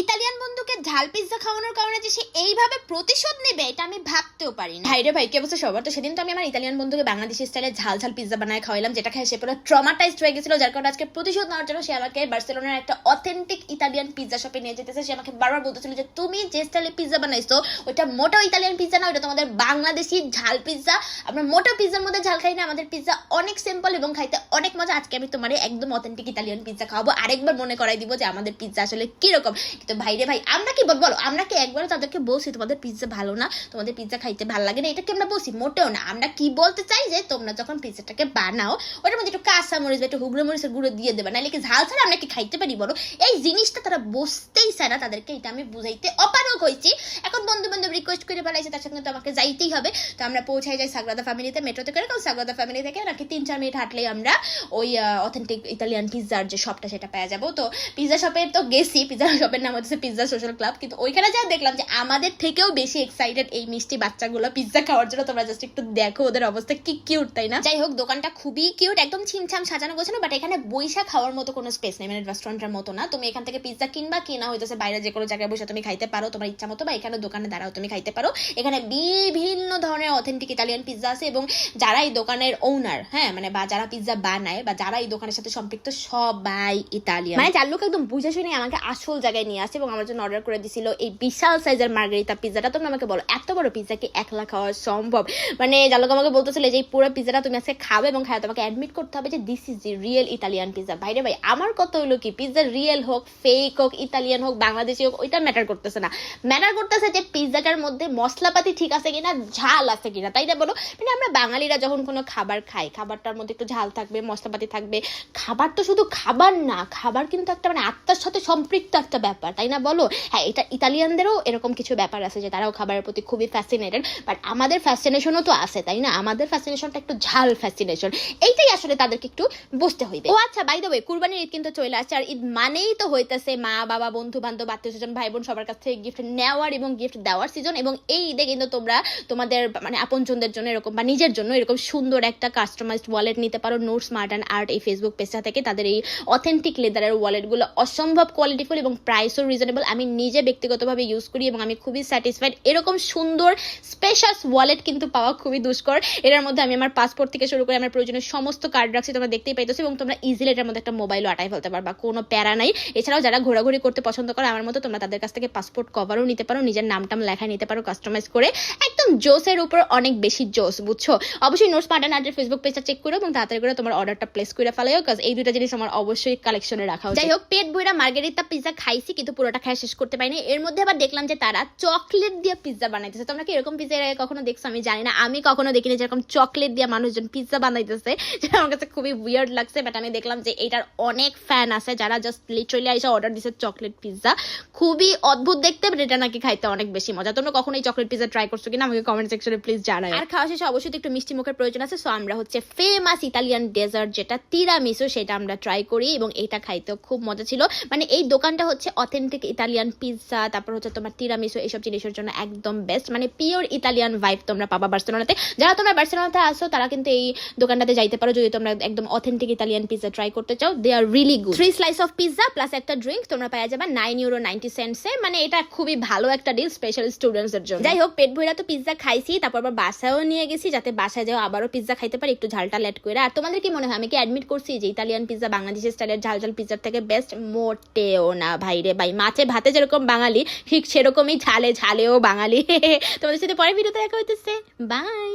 Italian বন্ধুকে ঝাল pizza খাওয়ানোর কারণে যে সে এইভাবে প্রতিশোধ নেবে, এটা আমি ভাবতেও পারি না। ভাইরে ভাই, কে বলছে সবার? তো সেদিন তো আমি আমার ইতালিয়ান বন্ধুকে বাংলাদেশি স্টাইলে ঝাল ঝাল পিৎজা বানায় খাওয়াইলাম, যেটা খেয়ে সে পুরো ট্রমাটাইজড হয়ে গেছিল, যার কারণে আজকে প্রতিশোধ নেওয়ার জন্য সে আমাকে বার্সেলোনার একটা অথেন্টিক ইতালিয়ান পিৎজা শপে নিয়ে যেতেছে। সে আমাকে বারবার বলতেছিল যে, তুমি যে স্টাইলে পিৎজা বানাইছো, ওইটা মোটেও ইতালিয়ান পিৎজা না, ওইটা তোমাদের বাংলাদেশি ঝাল পিৎজা আমরা মোটেও পিৎজার মধ্যে ঝাল খাই না, আমাদের পিৎজা অনেক সিম্পল এবং খাইতে অনেক মজা। আজকে আমি তোমার একদম অথেন্টিক ইতালিয়ান পিৎজা খাওয়াবো। আরেকবার মনে করাই দিব যে আমাদের পিৎজা আসলে কীরকম। কিন্তু ভাইরে ভাই, আমরা কি বল- আমরা কি একবারও তাদেরকে বলছি তোমাদের পিৎজা ভালো না, তোমাদের পিৎজা খাইতে ভালো লাগে না, এটা কি আমরা বলছি? মোটেও না, আমরা কি বলতে চাই যে তোমরা যখন পিৎজাটাকে বানাও, ওটার মধ্যে একটু কাঁচা মরিচ বা একটু হুগড়ো মরিচের গুঁড়ো দিয়ে দেবে, নাহলে কি ঝাল ছাড়া আমরা কি খাইতে পারি বলো? এই জিনিসটা তারা বুঝতেই চায় না তাদেরকে, এটা আমি বুঝাইতে অপারক হয়েছি। এখন বন্ধু বান্ধব রিকোয়েস্ট করে বেলাইছে তার সঙ্গে তো আমাকে যাইতেই হবে। তো আমরা পৌঁছাই যাই সাগরাদা ফ্যামিলিতে মেট্রোতে করে, কারণ সাগরাদা ফ্যামিলি থেকে নাকি তিন চার মিনিট হাঁটলেই আমরা ওই অথেন্টিক ইতালিয়ান পিৎজার যে শপটা সেটা পাওয়া যাব। তো পিৎজা শপের তো গেছি পিৎজা শপের নাম হচ্ছে পিৎজা সোশ্যাল ক্লাব কিন্তু ওইখানে যা দেখলাম যে আমাদের থেকেও বেশি এক্সাইটেড এই মিষ্টি বাচ্চাগুলো পিৎজা খাওয়ার জন্য, তোমরা জাস্ট একটু দেখো ওদের অবস্থা কি কিউট তাই না? যাই হোক, দোকানটা খুবই কিউট একদম ছিমছাম সাজানো গোছানো বাট এখানে বৈশা খাওয়ার মতো কোনো স্পেস নেই মানে রেস্টুরেন্টের মতো না। তুমি এখান থেকে পিৎজা কিনবা, কিনা হইতেছে বাইরে যে কোনো জায়গায় বসে তুমি খাইতে পারো, তোমার ইচ্ছা মতো, বা এখানে দোকানে দাঁড়াও তুমি খাইতে পারো। এখানে বিভিন্ন ধরনের অথেন্টিক ইতালিয়ান পিৎজা আছে, এবং যারা এই দোকানের ওনার হ্যাঁ মানে বা যারা পিৎজা বানায়, বা যারা এই দোকানের সাথে সম্পৃক্ত, সবাই ইতালিয়ান মানে যার লোক একদম বুঝে শুনে আমাকে আসল জায়গায় নিয়ে আসে এবং আমার জন্য অর্ডার করে দিছিল এই বিশাল সাইজের মার্গারিতা পিৎজাটা তোমরা আমাকে বলো, এত বড় পিৎজা কি একলা খাওয়া সম্ভব? মানে যার লোক আমাকে বলতেছিল যে, এই পুরো পিৎজাটা তুমি আজকে খাবে এবং খাবে তোমাকে অ্যাডমিট করতে হবে যে this is the real Italian pizza ভাইরে ভাই, আমার কত হলো কি? পিৎজা রিয়েল হোক ফেক হোক ইতালিয়ান হোক, বাংলাদেশি হোক, ওইটা ম্যাটার করতেছে না। ম্যাটার করতেছে যে পিৎজাটার মধ্যে মশলাপাতি ঠিক আছে কিনা, ঝাল আছে কিনা। তাই না বলো? মানে আমরা বাঙালিরা যখন কোনো খাবার খাই, খাবারটার মধ্যে একটু ঝাল থাকবে, মশলাপাতি থাকবে, খাবার তো শুধু খাবার না, খাবার কিন্তু একটা মানে আত্মার সাথে সম্পৃক্ত একটা ব্যাপার। তাই না? বলো। হ্যাঁ এটা ইতালিয়ানদেরও এরকম কিছু ব্যাপার আছে যে তারাও খাবারের প্রতি খুবই ফ্যাসিনেটেড বাট আমাদের ফ্যাসিনেশনও তো আছে, তাই না? আমাদের ফ্যাসিনেশনটা একটু ঝাল ফ্যাসিনেশন এইটাই আসলে তাদেরকে একটু বুঝতে হইবে। ও আচ্ছা বাই দ্য ওয়ে কুরবানির ঈদ কিন্তু চলে আসছে, আর ঈদ মানেই তো হইতেছে মা, বাবা, বন্ধু, বান্ধব, আত্মীয় স্বজন ভাই বোন সবার কাছ থেকে গিফট নেওয়ার এবং গিফট দেওয়ার সিজন এবং এই ঈদে কিন্তু তোমরা তোমাদের মানে আপনজনদের জন্য এরকম বা নিজের জন্য এরকম সুন্দর একটা কাস্টমাইজড ওয়ালেট নিতে পারো নোট স্মার্ট অ্যান্ড আর্ট এই ফেসবুক পেজটা থেকে। তাদের এই অথেন্টিক লেদারের ওয়ালেটগুলো অসম্ভব কোয়ালিটিফুল এবং প্রাইসও রিজনেবল আমি নিজে ব্যক্তিগতভাবে ইউজ করি এবং আমি খুবই স্যাটিসফাইড এরকম সুন্দর স্পেশাস ওয়ালেট কিন্তু পাওয়া খুবই দুষ্কর। এটার মধ্যে আমি আমার পাসপোর্ট থেকে শুরু করে আমার প্রয়োজনীয় সমস্ত কার্ড রাখছি, তোমরা দেখতেই পাইতেছো এবং তোমরা ইজিলি এটার মধ্যে একটা মোবাইলও আটাই ফেলতে পারবা, কোনো প্যারা নাই। এছাড়াও যারা ঘোরাঘুরি করতে পছন্দ করে, আমার মতো তোমরা তাদের কাছ থেকে পাসপোর্ট কভারও নিতে পারো, নিজের নামটাম লেখা নিতে পারো কাস্টমাইজ করে। একদম জোসের উপর অনেক বেশি জোস, বুঝছ? অবশ্যই নোটস পার্টন আর্টের ফেসবুক পেজটা চেক করো এবং তাড়াতাড়ি করে তোমার অর্ডারটা প্লেস করে ফেলাইও কাজ এই দুটো জিনিস আমার অবশ্যই কালেকশনে রাখা যাই হোক, পেট বইরা মার্গারিতা পিৎজা খাইছি, কিন্তু পুরোটা খাই শেষ করতে পারিনি। এর মধ্যে আবার দেখলাম যে তারা চকলেট দিয়ে পিৎজা বানাইতেছে। তোমরা কি এরকম পিৎজা এর আগে কখনো দেখছ? আমি জানি না, আমি কখনো দেখিনি যেরকম চকলেট দিয়ে মানুষজন পিৎজা বানাইতেছে যেটা আমার কাছে খুবই উইয়ার্ড লাগছে। বাট আমি দেখলাম যে এটার অনেক ফ্যান আছে, যারা জাস্ট লিটারালি এসে অর্ডার দিছে চকলেট পিৎজা খুবই অদ্ভুত দেখতে বাট এটা নাকি খাইতে অনেক বেশি মজা। তোমরা কখনো এই চকলেট পিৎজা ট্রাই করছ কিনা? আমাকে কমেন্ট সেকশনে প্লিজ জানাও আর খাওয়া শেষে অবশ্যই একটু মিষ্টি মুখের প্রয়োজন আছে সো আমরা হচ্ছে ফেমাস ইতালিয়ান ডেজার্ট যেটা তিরামিসু সেটা আমরা ট্রাই করি এবং এটা খাইতেও খুব মজা ছিল। মানে এই দোকানটা হচ্ছে অথেন্টিক ইতালিয়ান পিৎজা তারপর হচ্ছে তোমার তিরামিসু এইসব জিনিসের জন্য একদম বেস্ট মানে পিওর ইতালিয়ান ভাইব তোমরা পাবা বার্সেলোনাতে। যারা তোমরা বার্সেলোনাতে আসো, তারা কিন্তু এই দোকানটাতে যাইতে পারো, যদি তোমরা একদম অথেন্টিক ইতালিয়ান পিৎজা ট্রাই করতে চাও they are really good three slice of pizza plus একটা ড্রিঙ্ক তোমরা পাওয়া যাবে নাইন ইউরো নাইনটি সেন্টসে মানে এটা খুবই ভালো একটা ডিল স্পেশাল স্টুডেন্টসের জন্য। যাই হোক, পেট ভরা তো পিৎজা খাইছি, তারপর আবার বাসায়ও নিয়ে গেছি, যাতে বাসায় যাও আবারও পিৎজা খাইতে পারি, একটু ঝালটা লেট করে। আর তোমাদের কি মনে হয়? আমি কি অ্যাডমিট করছি যে ইতালিয়ান পিৎজা বাংলাদেশের স্টাইলের ঝাল ঝাল পিৎজার থেকে বেস্ট মোটেও না, ভাই রে, ভাই। মাছে ভাতে যেরকম বাঙালি, ঠিক সেরকমই ঝালে ঝালেও বাঙালি। তোমাদের সাথে পরে ভিডিওতে দেখা হইতেছে। বাই